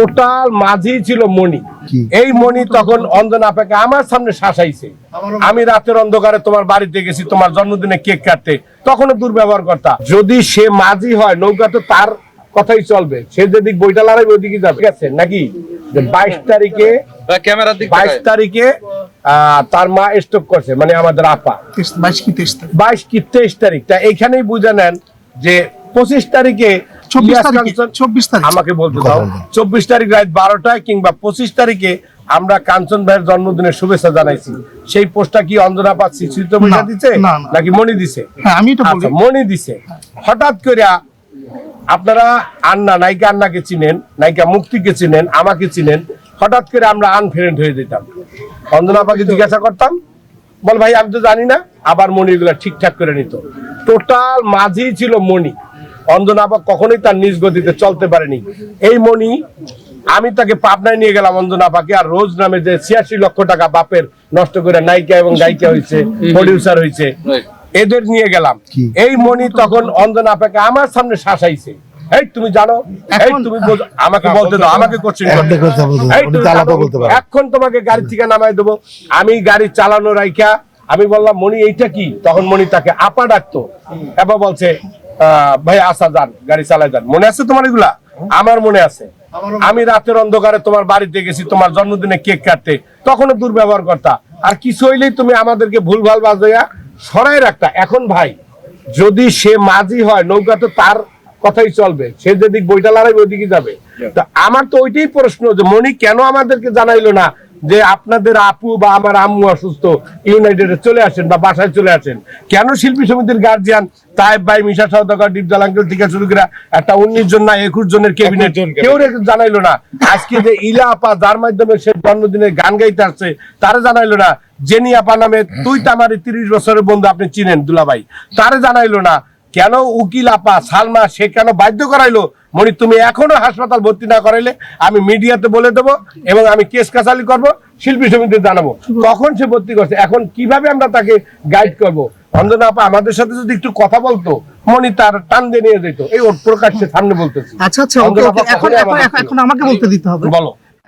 Total মাঝি ছিল মণি। এই মণি তখন অঞ্জনা আপাকে আমার সামনে শাসাইছে। আমি রাতের অন্ধকারে তোমার বাড়িতে গেছি তোমার জন্মদিনে কেক কাটতে। তখনও দুর্ব্যবহার করতা। যদি সে মাঝি হয় নৌকা তো তার কথাই চলবে। সে যেদিক বইটা লড়াইবে ওইদিকে যাবে। ঠিক আছে নাকি? বাইশ তারিখে ক্যামেরার দিক বাইশ তারিখে আহ, তার মা স্টক করছে মানে আমাদের আপা। বাইশ কি তেইশ তারিখ? বাইশ কি তেইশ তারিখ। তা এখানেই বুঝে নেন যে পঁচিশ তারিখে চব্বিশ ইলিয়াস কাঞ্চন- চব্বিশ তারিখ। আমাকে বলতে দাও। চব্বিশ তারিখ রাত বারোটায় কিংবা পঁচিশ তারিখে আমরা কাঞ্চন ভাইয়ের জন্মদিনের শুভেচ্ছা জানাইছি। সেই পোস্টটা কি অঞ্জনা পাচ্ছি পয়সা দিছে। নাকি মনি দিছে? হ্যাঁ আমি এটা আচ্ছা মনি দিছে। হঠাৎ করে আপনারা আন্না নায়িকা আন্নাকে চিনেন নায়িকা মুক্তিকে চিনেন আমাকে চিনেন। হঠাৎ করে আমরা আনফ্রেন্ড হয়ে যেতাম। অঞ্জনা আপাকে জিজ্ঞাসা করতাম বল ভাই আমি তো জানি না। আবার মনি এগুলা ঠিকঠাক করে নিত। টোটাল মাঝি ছিল মনি অঞ্জনা আপা কখনোই তার নিজ গতিতে চলতে পারেনি। এই মনি আমি তাকে পাবনায় নিয়ে গেলাম অঞ্জনা আপাকে আর রোজ নামে যে ছিয়াশি লক্ষ টাকা বাপের নষ্ট করে নায়িকা এবং গায়িকা হয়েছে প্রডিউসার হয়েছে এদের নিয়ে গেলাম। এই মনি তখন অঞ্জনা আপাকে আমার সামনে শাসাইছে। এই তুমি জানো? এই তুমি আমাকে বলতে দাও আমাকে কোশ্চেন। এখন তোমাকে গাড়ি থেকে নামাই দেবো। আমি গাড়ি চালানো রাইখা আমি বললাম মনি এইটা কি? তখন মনি তাকে আপা ডাকতো। এবার বলছে ভাই আসা যান গাড়ি চালায় যান। মনে আছে তোমার এগুলা? আমার মনে আছে। আমি রাতের অন্ধকারে তোমার বাড়িতে গেছি তোমার জন্মদিনে কেক কাটতে। তখনও দুর্ব্যবহার করতা। আর কিছু হইলেই তুমি আমাদেরকে ভুলভাল বাজাইয়া সরাই রাখতা। এখন ভাই যদি সে মাঝি হয় নৌকা তো তার কথাই চলবে। সে যেদিক বইটা লড়াইবে ওইদিকে যাবে। তা আমার তো ওইটাই প্রশ্ন যে মনি কেন আমাদেরকে জানাইলো না? যে আপনাদের আপু বা আমার আম্মু অসুস্থ ইউনাইটেডে চলে আসেন বা বাসায় চলে আসেন কেন শিল্পী সমিতির গার্জিয়ান তাইব ভাই মিশা সওদাগর ডিপজল আঙ্কেল থেকে শুরু করে একটা উনিশ জন না একুশ জনের ক্যাবিনেট কেউ জানাইলো না। আজকে যে ইলা আপা যার মাধ্যমে সে জন্মদিনে গান গাইতে আসছে তারা জানাইলো না। জেনি আপা নামে তুই তামারি তিরিশ বছরের বন্ধু আপনি চিনেন দুলাভাই। তারে জানাইলো না। কেন উকিল আপা সালমা সে কেন বাধ্য করাইলো? মনি তুমি এখনও হাসপাতাল ভর্তি না করাইলে আমি মিডিয়াতে বলে দেবো এবং আমি কেস কাছালি করব শিল্পী সমিতি জানাব। তখন সে ভর্তি করছে? এখন কীভাবে আমরা তাকে গাইড করব? অঞ্জনা আপা আমাদের সাথে যদি একটু কথা বলতো মনি তার টান দিয়ে নিয়ে যেত। এই ওর প্রকাশ্যে সামনে বলতেছি। আচ্ছা আচ্ছা এখন আমাকে বলতে দিতে হবে। বলো।